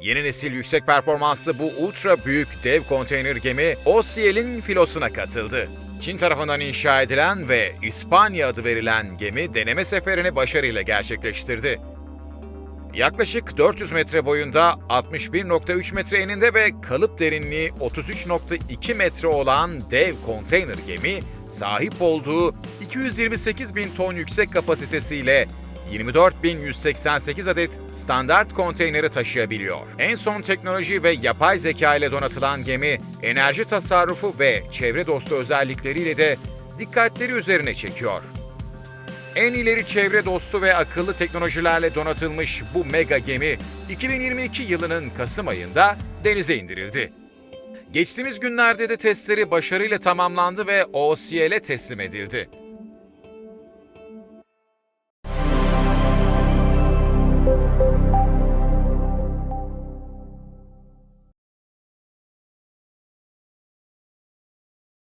Yeni nesil yüksek performanslı bu ultra büyük dev konteyner gemi OCL'in filosuna katıldı. Çin tarafından inşa edilen ve İspanya adı verilen gemi deneme seferini başarıyla gerçekleştirdi. Yaklaşık 400 metre boyunda, 61.3 metre eninde ve kalıp derinliği 33.2 metre olan dev konteyner gemi, sahip olduğu 228 bin ton yüksek kapasitesiyle 24.188 adet standart konteyneri taşıyabiliyor. En son teknoloji ve yapay zeka ile donatılan gemi, enerji tasarrufu ve çevre dostu özellikleriyle de dikkatleri üzerine çekiyor. En ileri çevre dostu ve akıllı teknolojilerle donatılmış bu mega gemi 2022 yılının Kasım ayında denize indirildi. Geçtiğimiz günlerde de testleri başarıyla tamamlandı ve OCL'e teslim edildi.